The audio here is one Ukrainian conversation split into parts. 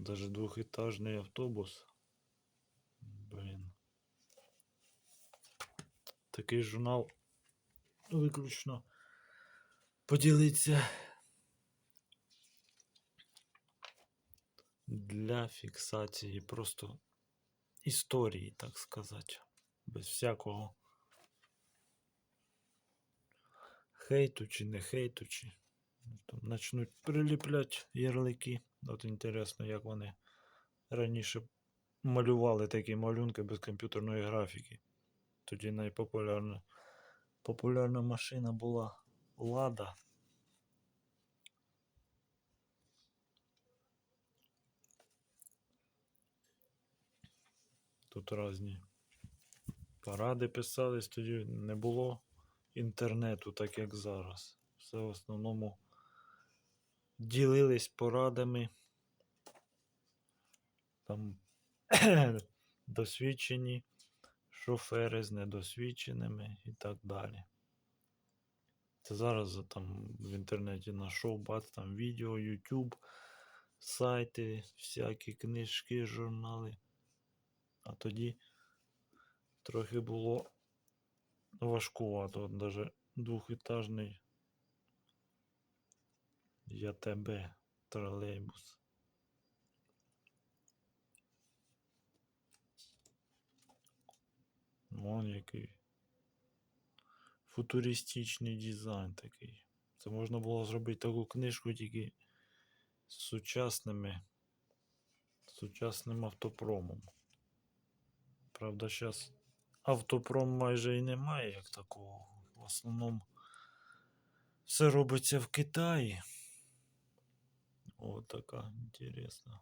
Даже двухэтажний автобус. Блін. Такий журнал виключно поділиться для фіксації просто історії, так сказати. Без всякого хейту чи не хейту, чи там начнуть приліпляти ярлики. От інтересно, як вони раніше малювали такі малюнки без комп'ютерної графіки. Тоді найпопулярна популярна машина була Лада. Тут різні паради писались, тоді не було інтернету, так як зараз. Все в основному ділились порадами. Там досвідчені шофери з недосвідченими і так далі. Це зараз там в інтернеті знайшов, бац, там відео, YouTube, сайти, всякі книжки, журнали. А тоді трохи було важкувато, от даже двохетажний ЯТБ тролейбус. Вон який футуристичний дизайн такий. Це можна було зробити таку книжку тільки з сучасними з сучасним автопромом. Правда, зараз автопром майже і немає як такого. В основному все робиться в Китаї. О, така інтересна.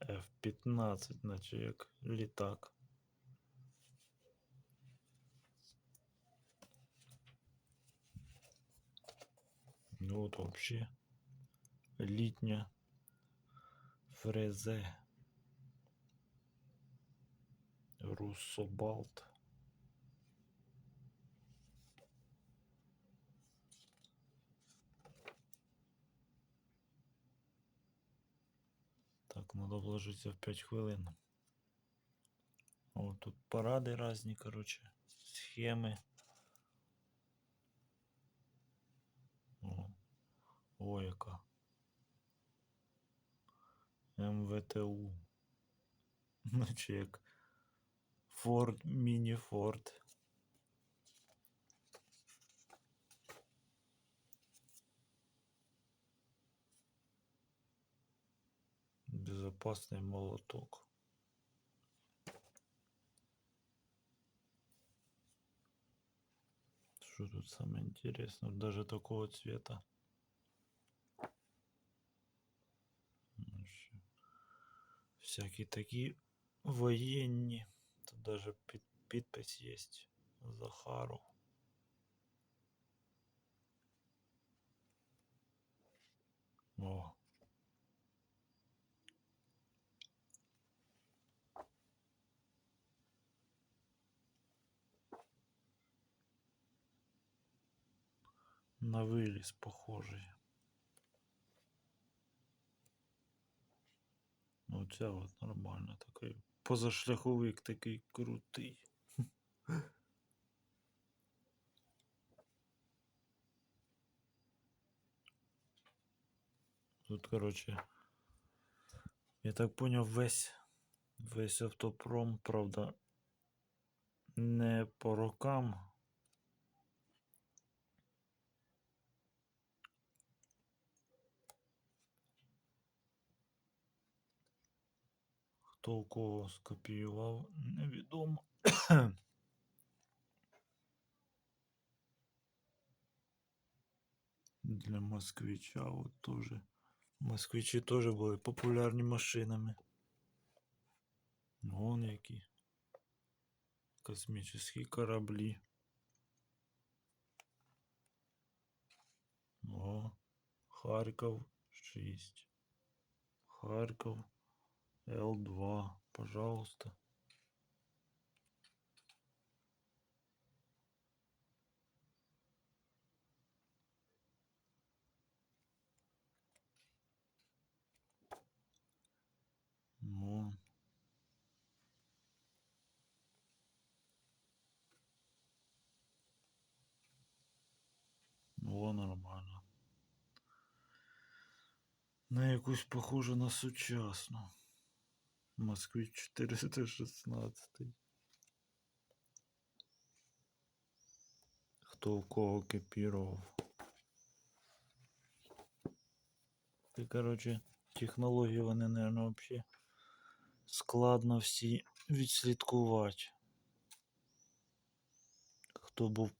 F-15, наче як літак. Ну от вообще літня фрезе. Руссобалт. Так, надо вложиться в 5 хвилин. О, тут паради різні, короче, схеми. О, о яка. МВТУ. Наче як Форд, міні Безопасный молоток. Что тут самое интересное? Даже такого цвета. Ну, ще Всякі такі воєнні. Тут даже під, підпис є. Захаров. О. На виліз похожий. Ну, ця от нормально такий. Позашляховик такий крутий. Тут, короче, я так понял, весь, весь автопром, правда, не по рокам. Хто у кого скопіював, невідомо. Для москвича вот тоже. Москвичі теж були популярні машинами. Вон які. Космічні кораблі. О, Харків 6. Харків L2, пожалуйста. Ну. Мон. О, нормально. На якусь похоже на сучасну. Москвич 416. Хто у кого копірував. Ти, короче, технології вони, наверное, вообще складно всі відслідкувати. Хто був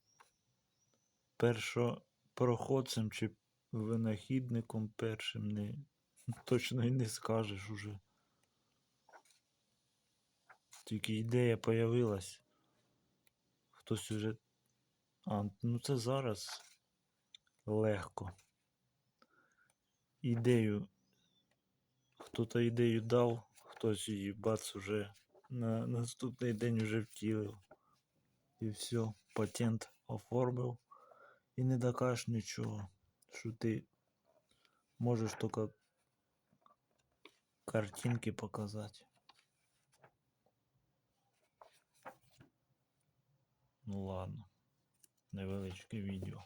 першопроходцем чи винахідником першим, не, точно і не скажеш уже. Тільки ідея появилась. Хтось уже. А, ну це зараз легко. Ідею. Хто-то ідею дав, хтось її бац уже на наступний день вже втілив. І все, патент оформив. І не докажеш нічого, що ти можеш тільки картинки показати. Ну ладно. Невеличке відео.